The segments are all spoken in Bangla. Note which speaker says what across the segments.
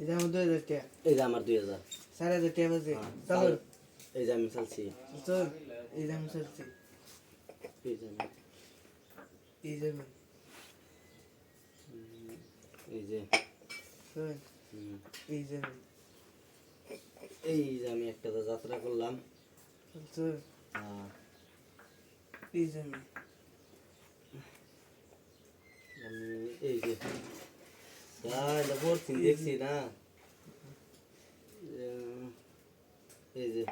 Speaker 1: এই যে আমার দুই হাজার টাকা।
Speaker 2: এই যে আমার দুই হাজার।
Speaker 1: চার হাজার টাকা বাজে
Speaker 2: হ্যাঁ, এই যে আমি চালছি
Speaker 1: চল। এই যে আমি চলছি
Speaker 2: এই যে
Speaker 1: এই যে
Speaker 2: এই যে।
Speaker 1: চল। এই যে
Speaker 2: এই যে আমি একটা তো যাত্রা করলাম।
Speaker 1: চল।
Speaker 2: আহ,
Speaker 1: এই যে আমি
Speaker 2: আমি এই যে গাইলা পড়ছি দেখছি না এই যে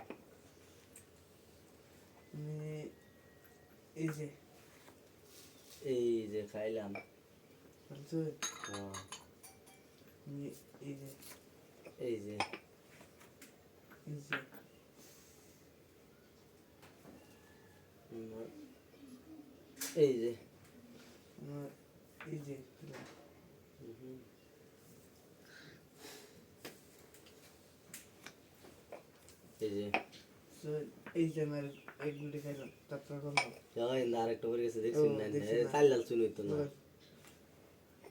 Speaker 1: এই যে
Speaker 2: এই যে খাইলাম
Speaker 1: এই যে
Speaker 2: এই যে
Speaker 1: এই যে
Speaker 2: এই যে
Speaker 1: এই যে
Speaker 2: এই যে।
Speaker 1: এই যে আমার এক গুলি খাইলাম তারপর করলাম
Speaker 2: জায়গায় ইন্দা আরেকটা পরে গেছে দেখছি না। চাল লাল চুন হইতো না।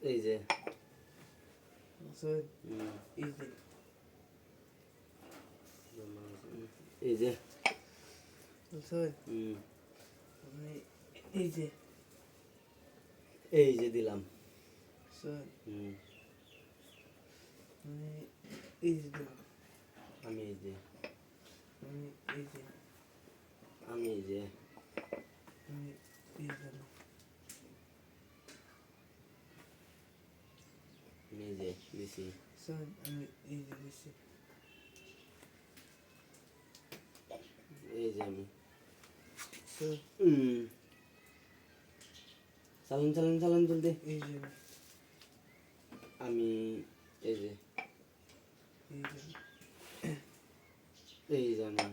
Speaker 2: এই যে।
Speaker 1: এই যে।
Speaker 2: এই যে।
Speaker 1: চল
Speaker 2: হুম,
Speaker 1: আমি এই যে।
Speaker 2: এই যে দিলাম।
Speaker 1: এই যে দিলাম।
Speaker 2: আমি যে।
Speaker 1: আমি এই যে
Speaker 2: আমি এই যে
Speaker 1: আমি এই যে
Speaker 2: দিছি।
Speaker 1: এই যে
Speaker 2: আমি। চালান চালান চালান জলদি।
Speaker 1: এই যে আমি।
Speaker 2: এই যে।
Speaker 1: এই যে
Speaker 2: আমি।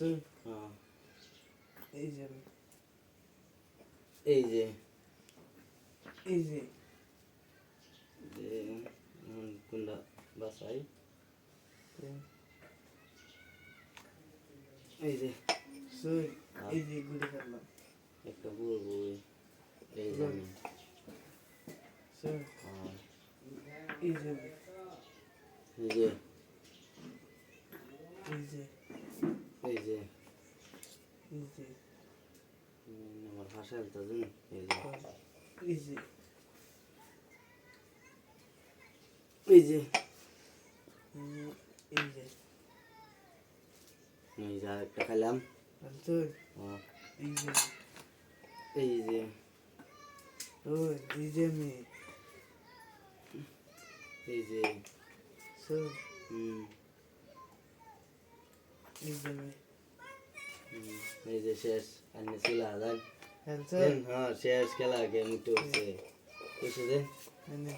Speaker 1: এই যে
Speaker 2: এই যে।
Speaker 1: এই যে।
Speaker 2: কোনটা বাসাই এই যে।
Speaker 1: এই যে গুলি খাইলাম
Speaker 2: একটা বলব এই যে হ্যাঁ,
Speaker 1: এই যে
Speaker 2: এই যে।
Speaker 1: এই যে।
Speaker 2: এই যে আমার ভাষা তো জানি এই যে।
Speaker 1: এই যে।
Speaker 2: এই যে।
Speaker 1: এই যে।
Speaker 2: একটা হ্যাঁ,
Speaker 1: এই যে।
Speaker 2: এই যে।
Speaker 1: ওই এই যে আমি।
Speaker 2: এই যে। হুম।
Speaker 1: এই যে
Speaker 2: শেষ আন্নে ছিল আদান হ্যাঁ শেষ খেলা গেম উঠে উঠছে বুঝছে
Speaker 1: মানে